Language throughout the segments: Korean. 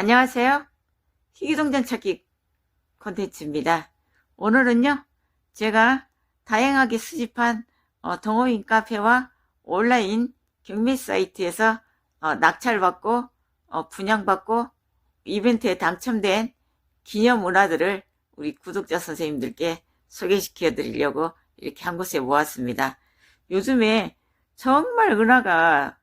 안녕하세요. 희귀동전 찾기 콘텐츠입니다. 오늘은요, 제가 다양하게 수집한 어, 동호인 카페와 온라인 경매 사이트에서 어, 낙찰받고 어, 분양받고 이벤트에 당첨된 기념 문화들을 우리 구독자 선생님들께 소개시켜 드리려고 이렇게 한 곳에 모았습니다. 요즘에 정말 은하가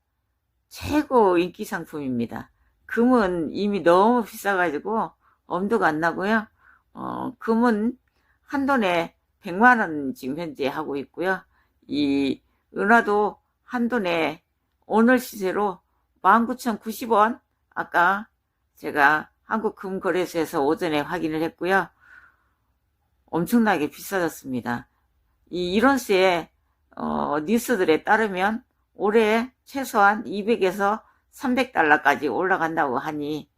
최고 인기 상품입니다. 금은 이미 너무 비싸가지고 엄두가 안 나고요. 어, 금은 한 돈에 100만 원 지금 현재 하고 있고요. 이 은화도 한 돈에 오늘 시세로 19,090원 아까 제가 한국금거래소에서 오전에 확인을 했고요. 엄청나게 비싸졌습니다. 이 이런스의 어, 뉴스들에 따르면 올해 최소한 200에서 300달러까지 올라간다고 하니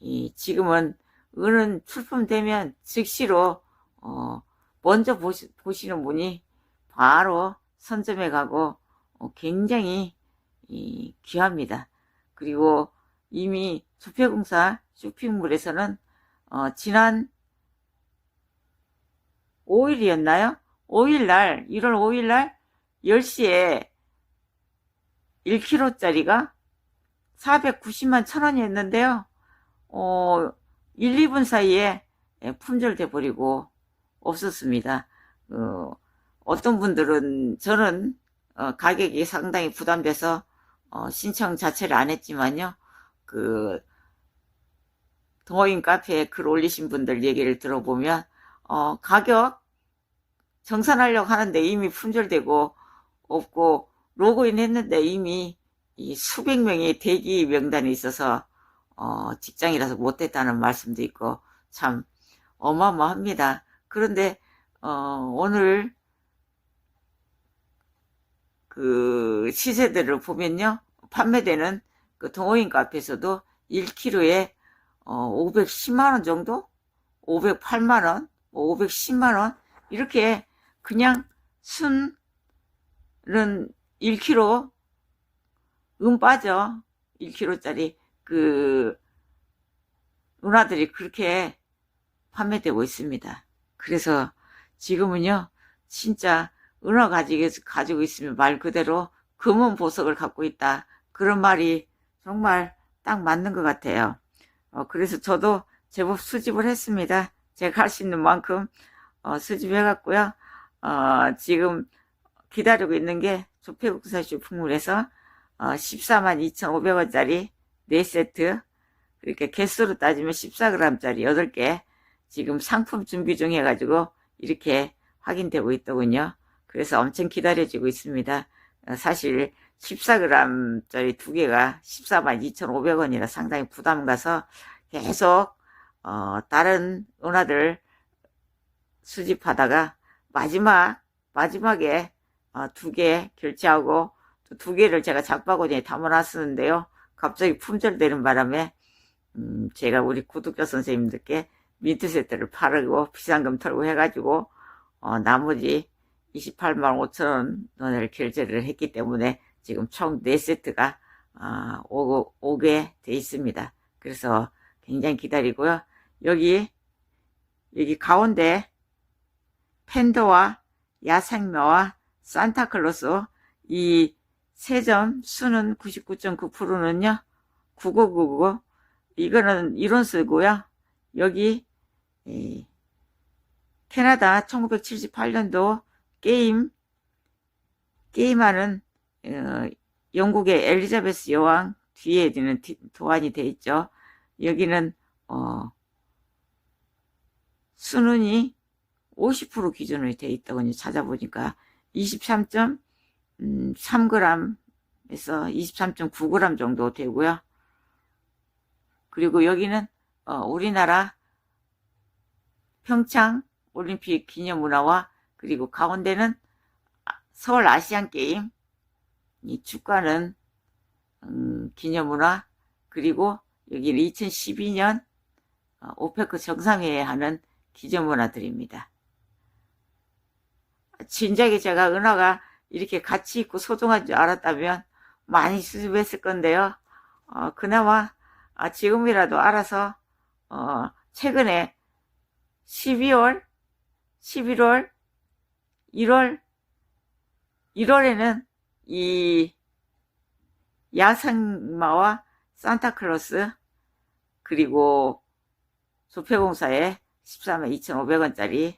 이 지금은 은은 출품되면 즉시로 어, 먼저 보시, 보시는 분이 바로 선점해 가고 어, 굉장히 이, 귀합니다. 그리고 이미 조폐공사 쇼핑몰에서는 어, 지난 5일이었나요? 5일날 1월 5일날 10시에 1kg짜리가 490만 천 원이었는데요. 어, 1, 2분 사이에 품절돼 버리고 없었습니다. 어, 어떤 분들은 저는 어, 가격이 상당히 부담돼서 어, 신청 자체를 안 했지만요. 그 동호인 카페에 글 올리신 분들 얘기를 들어보면 어, 가격 정산하려고 하는데 이미 품절되고 없고 로그인 했는데 이미 이 수백 명의 대기 명단에 있어서 어, 직장이라서 못했다는 말씀도 있고 참 어마어마합니다. 그런데 어, 오늘 그 시세들을 보면요. 판매되는 그 동호인 카페에서도 1kg에 어, 510만 원 정도, 508만 원, 510만 원? 이렇게 그냥 순은 1kg 은 빠져 1kg짜리 그 은화들이 그렇게 판매되고 있습니다. 그래서 지금은요 진짜 은화 가지고, 가지고 있으면 말 그대로 금은 보석을 갖고 있다. 그런 말이 정말 딱 맞는 것 같아요. 어, 그래서 저도 제법 수집을 했습니다. 제가 할 수 있는 만큼 어, 수집해갔고요. 어, 지금 기다리고 있는 게 조폐국사 쇼핑몰에서 어, 14만 2,500원짜리 4세트 그렇게 개수로 따지면 14g짜리 8개 지금 상품 준비 중 해가지고 이렇게 확인되고 있더군요. 그래서 엄청 기다려지고 있습니다. 어, 사실 14g짜리 두 개가 14만 2,500원이라 상당히 부담 가서 계속 어, 다른 은화들 수집하다가 마지막 마지막에 어, 두 개 결제하고 두 개를 제가 장바구니에 담아놨었는데요. 갑자기 품절되는 바람에 음, 제가 우리 구독자 선생님들께 민트 세트를 팔고 비상금 털고 해가지고 어, 나머지 28만 5천 원을 결제를 했기 때문에 지금 총 4세트가 어, 오, 오게 돼 있습니다. 그래서 굉장히 기다리고요. 여기 여기 가운데 팬더와 야생묘와 산타클로스 이 세점 수는 99.9%는요? 9999 이거는 이론 쓰고요. 여기 이, 캐나다 1978년도 게임 게임하는 어, 영국의 엘리자베스 여왕 뒤에 있는 도안이 돼 있죠. 여기는 어, 수능이 50% 기준으로 돼 있다고 찾아보니까 23.3g에서 23.9g 정도 되고요. 그리고 여기는 어, 우리나라 평창 올림픽 기념문화와 그리고 가운데는 서울 아시안 게임 이 축가는 음, 기념문화 그리고 여기는 2012년 어, 오페크 정상회의 하는 기념문화들입니다. 진작에 제가 은하가 이렇게 같이 있고 소중한 줄 알았다면 많이 수집했을 건데요. 어, 그나마 아, 지금이라도 알아서, 어, 최근에 12월, 11월, 1월, 1월에는 이 야생마와 산타클로스, 그리고 조폐공사에 13만 2,500원짜리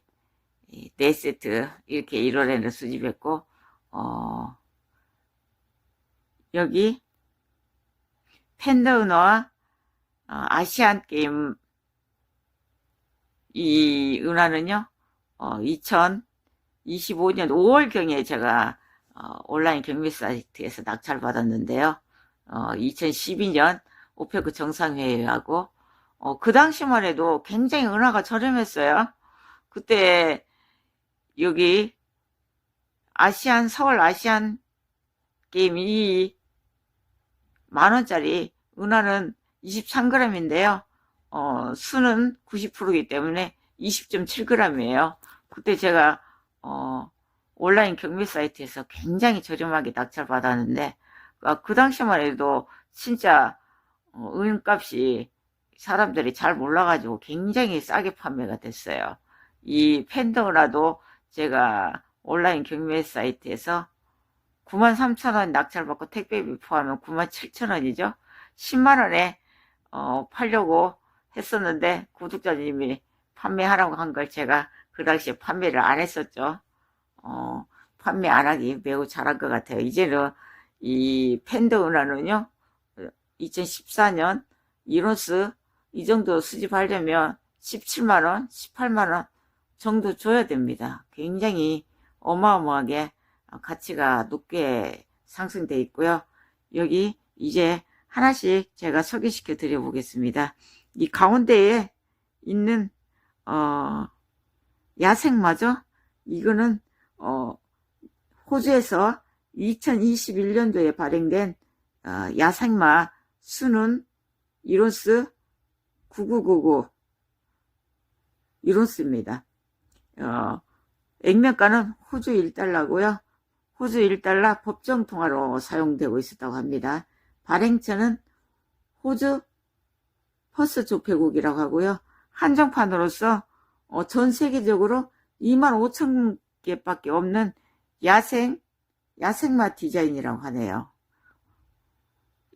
4세트 이렇게 1월에는 수집했고, 어, 여기 팬더 은어와 어, 아시안 게임 이 은화는요, 어, 2025년 5월경에 제가 어, 온라인 경매 사이트에서 낙찰 받았는데요. 어, 2012년 오페크 정상회의하고 어, 그 당시만 해도 굉장히 은화가 저렴했어요. 그때 여기 아시안 서울 아시안 게임이 만원짜리 은화는 23g인데요. 어, 수는 90%이기 때문에 20.7g이에요. 그때 제가 어, 온라인 경매 사이트에서 굉장히 저렴하게 낙찰 받았는데 아, 그 당시만 해도 진짜 어, 은값이 사람들이 잘 몰라가지고 굉장히 싸게 판매가 됐어요. 이 팬더라도 제가 온라인 경매 사이트에서 93,000원 낙찰받고 택배비 포함하면 97,000원이죠. 10만원에 어, 팔려고 했었는데 구독자님이 판매하라고 한 걸 제가 그 당시에 판매를 안 했었죠. 어, 판매 안 하기 매우 잘한 것 같아요. 이제는 이 팬더 은화는요, 2014년 이론스 이 정도 수집하려면 17만원, 18만원 정도 줘야 됩니다. 굉장히 어마어마하게 가치가 높게 상승돼 있고요. 여기 이제 하나씩 제가 소개시켜 드려 보겠습니다. 이 가운데에 있는 어, 야생마죠? 이거는 어, 호주에서 2021년도에 발행된 어, 야생마 수는 이론스 9999 이론스입니다. 어, 액면가는 호주 1달러고요. 호주 1달러 법정 통화로 사용되고 있었다고 합니다. 발행처는 호주 퍼스 조폐국이라고 하고요. 한정판으로서 어, 전 세계적으로 2만 5천 개밖에 없는 야생 야생마 디자인이라고 하네요.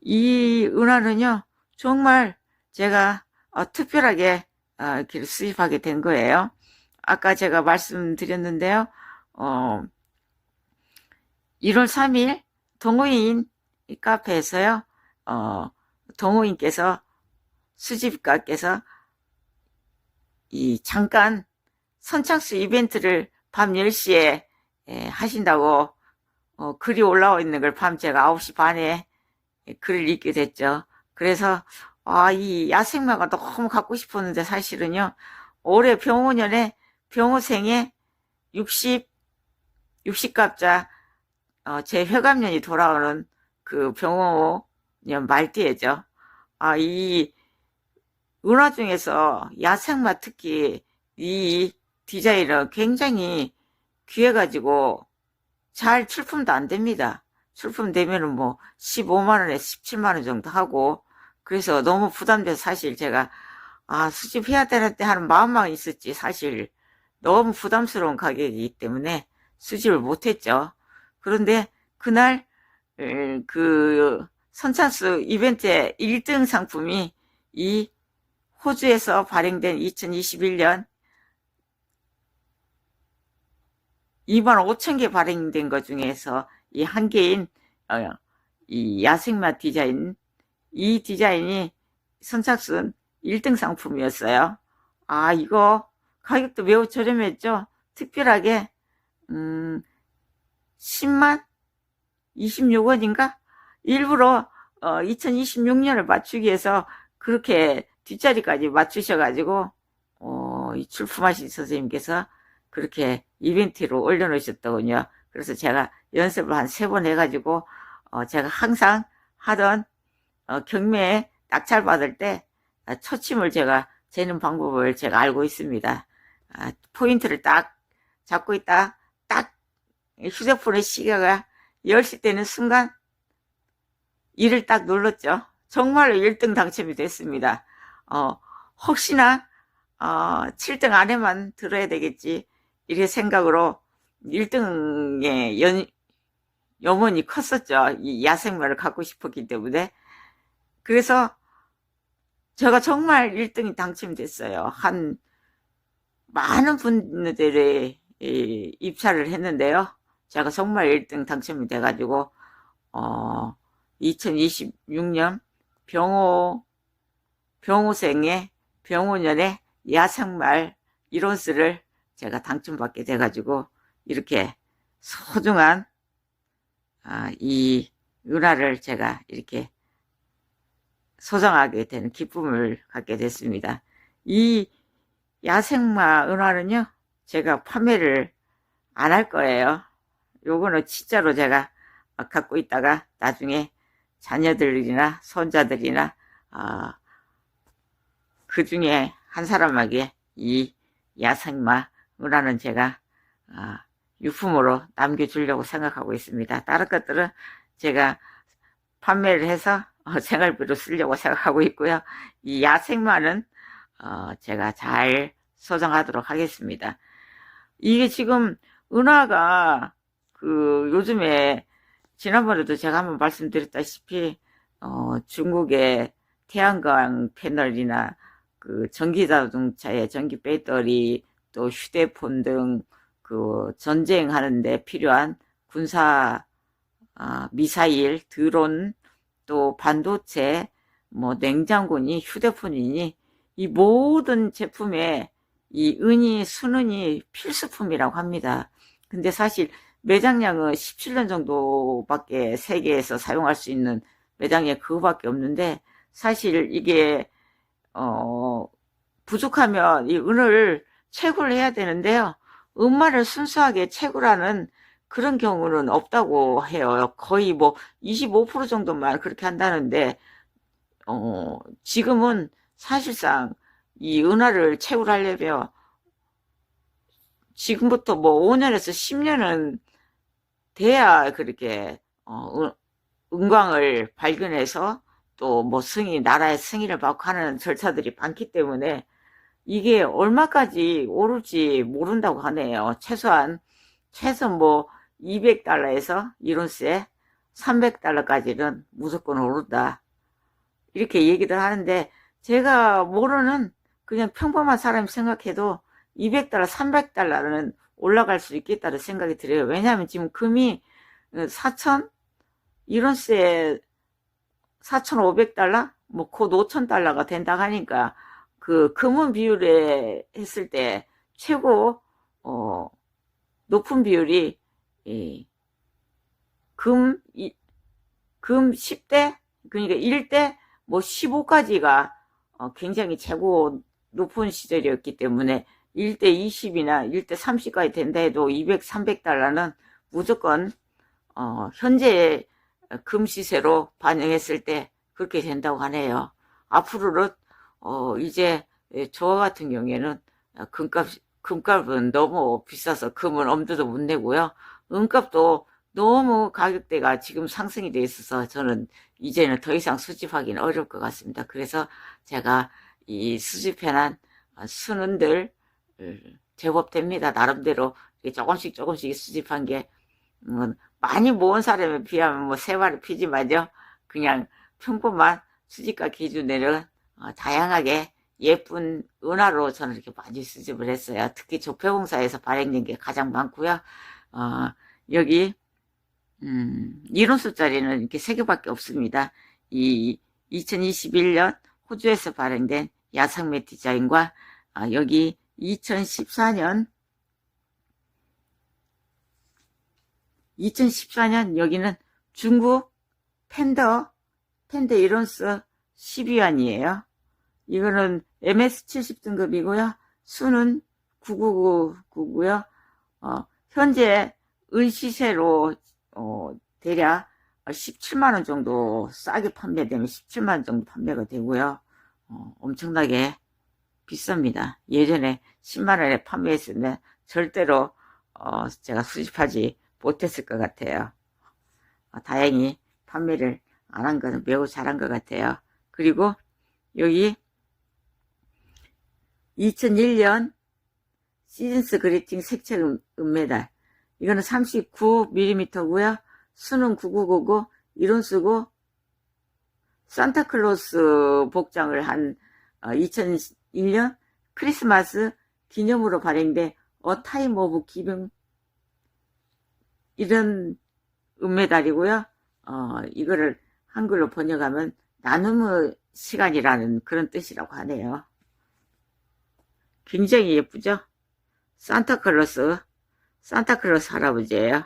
이 은화는요 정말 제가 어, 특별하게 어, 이렇게 수입하게 된 거예요. 아까 제가 말씀드렸는데요. 어, 1월 3일 동호인 카페에서요. 어, 동호인께서 수집가께서 이 잠깐 선착수 이벤트를 밤 10시에 예, 하신다고 어, 글이 올라와 있는 걸 밤 제가 9시 반에 글을 읽게 됐죠. 그래서 아, 이 야생마가 너무 갖고 싶었는데 사실은요. 올해 병호년에 병호생에 60 60갑자 어, 제 회감년이 돌아오는 그 병호년 말띠에죠. 아, 이 은화 중에서 야생마 특히 이 디자인은 굉장히 귀해가지고 잘 출품도 안 됩니다. 출품되면은 뭐 15만원에 17만원 정도 하고 그래서 너무 부담돼서 사실 제가 아 수집해야 되는데 하는 마음만 있었지 사실 너무 부담스러운 가격이기 때문에 수집을 못했죠. 그런데 그날 그 선착수 이벤트의 1등 상품이 이 호주에서 발행된 2021년 2만 5천 개 발행된 것 중에서 이 한 개인 어, 이 야생마 디자인 이 디자인이 선착순 1등 상품이었어요. 아 이거 가격도 매우 저렴했죠. 특별하게 음 10만 26원인가 일부러 어, 2026년을 맞추기 위해서 그렇게 뒷자리까지 맞추셔가지고 어, 이 출품하신 선생님께서 그렇게 이벤트로 올려놓으셨더군요. 그래서 제가 연습을 한 세 번 해가지고 어, 제가 항상 하던 어, 경매에 낙찰 받을 때 아, 초침을 제가 재는 방법을 제가 알고 있습니다. 아, 포인트를 딱 잡고 있다 딱 휴대폰의 시계가 10시 되는 순간 이를 딱 눌렀죠. 정말로 1등 당첨이 됐습니다. 어, 혹시나 어, 7등 안에만 들어야 되겠지 이렇게 생각으로 1등의 연, 염원이 컸었죠. 이 야생마를 갖고 싶었기 때문에. 그래서 제가 정말 1등이 당첨됐어요. 한 많은 분들이 이, 입사를 했는데요. 제가 정말 1등 당첨이 돼가지고 어, 2026년 병호 병호생의 병호년의 야생말 이론스를 제가 당첨받게 돼가지고 이렇게 소중한 아, 이 은화를 제가 이렇게 소장하게 되는 기쁨을 갖게 됐습니다. 이 야생마 은화는요, 제가 판매를 안 할 거예요. 요거는 진짜로 제가 갖고 있다가 나중에 자녀들이나 손자들이나 어, 그 중에 한 사람에게 이 야생마 은화는 제가 어, 유품으로 남겨주려고 생각하고 있습니다. 다른 것들은 제가 판매를 해서 어, 생활비로 쓰려고 생각하고 있고요. 이 야생마는 어, 제가 잘 소장하도록 하겠습니다. 이게 지금 은화가 그 요즘에 지난번에도 제가 한번 말씀드렸다시피 어, 중국의 태양광 패널이나 그 전기 자동차의 전기 배터리 또 휴대폰 등 그 전쟁하는데 필요한 군사 아, 미사일, 드론, 또 반도체, 뭐 냉장고니 휴대폰이니 이 모든 제품에 이 은이 순은이 필수품이라고 합니다. 근데 사실 매장량은 17년 정도밖에 세계에서 사용할 수 있는 매장에 그거밖에 없는데 사실 이게 어 부족하면 이 은을 채굴을 해야 되는데요. 은마를 순수하게 채굴하는 그런 경우는 없다고 해요. 거의 뭐 25% 정도만 그렇게 한다는데 어 지금은 사실상 이 은화를 채굴하려면 지금부터 뭐 5년에서 10년은 돼야 그렇게 어, 은광을 발견해서 또 뭐 승인 나라의 승인을 받고 하는 절차들이 많기 때문에 이게 얼마까지 오를지 모른다고 하네요. 최소한 최소 뭐 200달러에서 이론스에 300달러까지는 무조건 오른다. 이렇게 얘기들 하는데 제가 모르는 그냥 평범한 사람이 생각해도 200달러, 300달러는 올라갈 수 있겠다는 생각이 들어요. 왜냐하면 지금 금이 4천, 이런스에 4,500달러? 뭐, 곧 5,000달러가 된다 하니까, 그, 금은 비율에 했을 때, 최고, 어, 높은 비율이, 이, 금, 이, 금 10대? 그러니까 1대, 뭐 15까지가 어, 굉장히 최고 높은 시절이었기 때문에 1대 20이나 1대 30까지 된다 해도 200, 300달러는 무조건 어, 현재 금 시세로 반영했을 때 그렇게 된다고 하네요. 앞으로는 어, 이제 저와 같은 경우에는 금값 금값은 너무 비싸서 금은 엄두도 못 내고요. 은값도 너무 가격대가 지금 상승이 돼 있어서 저는 이제는 더 이상 수집하기는 어려울 것 같습니다. 그래서 제가 이 수집해난 순은들 제법 됩니다. 나름대로 조금씩 조금씩 수집한 게 음, 많이 모은 사람에 비하면 뭐세 마리 피지만요. 그냥 평범한 수집가 기준에는 어, 다양하게 예쁜 은화로 저는 이렇게 많이 수집을 했어요. 특히 조폐공사에서 발행된 게 가장 많고요. 어, 여기 음, 이론 숫자리는 이렇게 세 개밖에 없습니다. 이 2021년 호주에서 발행된 야상매 디자인과 아, 여기 2014년 2014년 여기는 중국 팬더 팬더 이론스 12원이에요. 이거는 MS70 등급이고요. 수는 9999고요. 어, 현재 은시세로 어, 대략 17만원 정도 싸게 판매되면 17만원 정도 판매가 되고요. 어, 엄청나게 비쌉니다. 예전에 10만원에 판매했으면 절대로 어, 제가 수집하지 못했을 것 같아요. 어, 다행히 판매를 안 한 것은 매우 잘한 것 같아요. 그리고 여기 2001년 시즌스 그리팅 색채 은- 은메달. 이거는 39mm고요. 수능 9999 이론 쓰고 산타클로스 복장을 한 2001년 크리스마스 기념으로 발행된 어 타임 오브 기빙 이런 은메달이고요. 어, 이거를 한글로 번역하면 나눔의 시간이라는 그런 뜻이라고 하네요. 굉장히 예쁘죠? 산타클로스, 산타클로스 할아버지예요.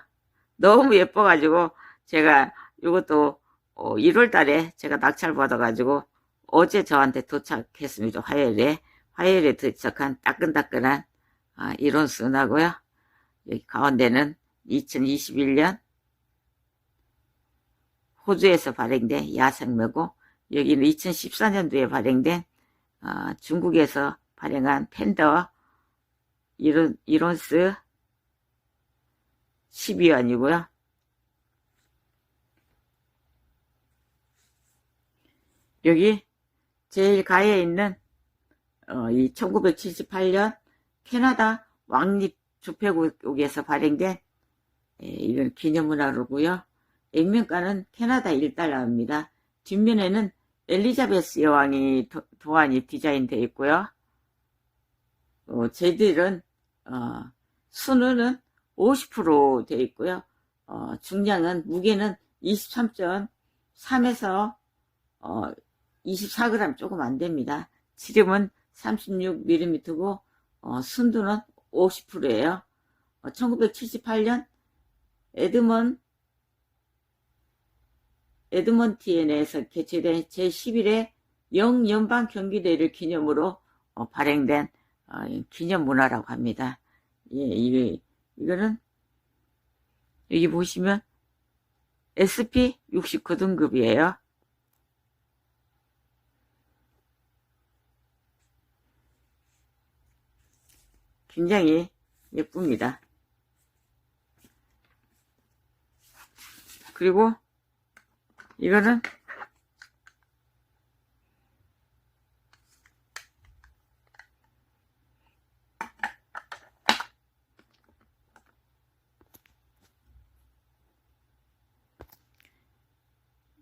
너무 예뻐가지고 제가 이것도 1월 달에 제가 낙찰 받아가지고 어제 저한테 도착했습니다. 화요일에. 화요일에 도착한 따끈따끈한 아, 이론 순하고요. 여기 가운데는 2021년 호주에서 발행된 야생매고 여기는 2014년도에 발행된 어, 중국에서 발행한 팬더 이론, 이론스 12원이고요. 여기 제일 가에 있는 어, 이 1978년 캐나다 왕립 조폐국에서 발행된 예, 이건 기념문화로고요. 액면가는 캐나다 1달러입니다. 뒷면에는 엘리자베스 여왕이 도, 도안이 디자인되어 있고요. 어, 쟤들은 어, 순우는 50% 되어 있고요. 어, 중량은 무게는 23.3에서 어, 24g 조금 안 됩니다. 지름은 36mm고 어, 순두는 50%예요. 1978년 에드먼 에드먼티엔에서 개최된 제11회 영연방 경기대회를 기념으로 어, 발행된 어, 기념 문화라고 합니다. 예, 이, 이거는 여기 보시면 SP 69등급이에요. 굉장히 예쁩니다. 그리고 이거는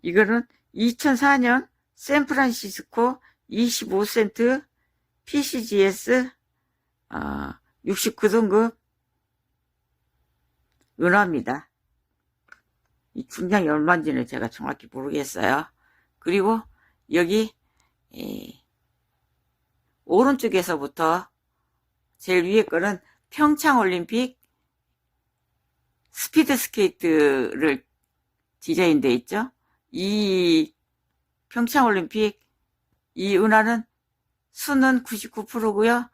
이거는 2004년 샌프란시스코 25센트 PCGS 어, 69등급 은화입니다. 이 중량이 얼마인지는 제가 정확히 모르겠어요. 그리고 여기 에, 오른쪽에서부터 제일 위에 거는 평창올림픽 스피드 스케이트를 디자인되어 있죠. 이 평창올림픽 이 은하는 수는 99%고요.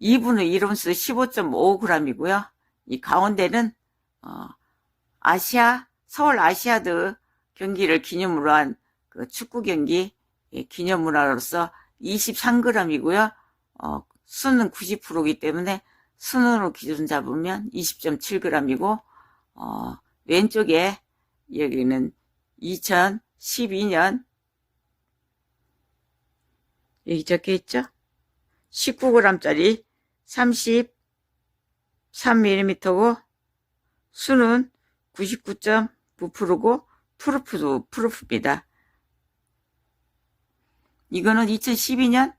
2분의 1온스 15.5g이고요. 이 가운데는 어, 아시아 서울 아시아드 경기를 기념으로 한 그 축구 경기 예, 기념문화로서 23g이고요. 어, 수는 90%이기 때문에 수능으로 기준 잡으면 20.7g이고 어, 왼쪽에 여기는 2012년 여기 적혀 있죠? 19g짜리 33mm고 수는 99.9%고 프루프도 프루프입니다. 이거는 2012년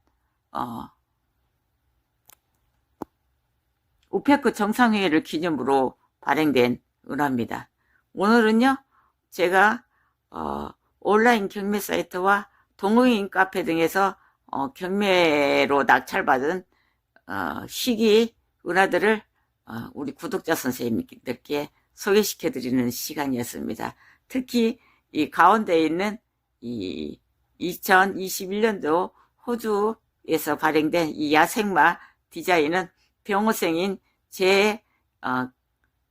어, 오페크 정상회의를 기념으로 발행된 은화입니다. 오늘은요, 제가 어, 온라인 경매 사이트와 동호인 카페 등에서 어, 경매로 낙찰받은 어, 시기 은화들을 어, 우리 구독자 선생님들께 소개시켜드리는 시간이었습니다. 특히 이 가운데 있는 이 2021년도 호주에서 발행된 이 야생마 디자인은 병호생인 제 어,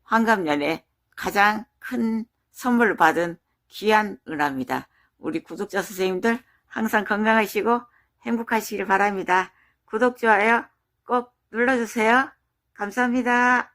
환갑년에 가장 큰 선물을 받은 귀한 은화입니다. 우리 구독자 선생님들 항상 건강하시고 행복하시길 바랍니다. 구독, 좋아요 꼭 눌러주세요. 감사합니다.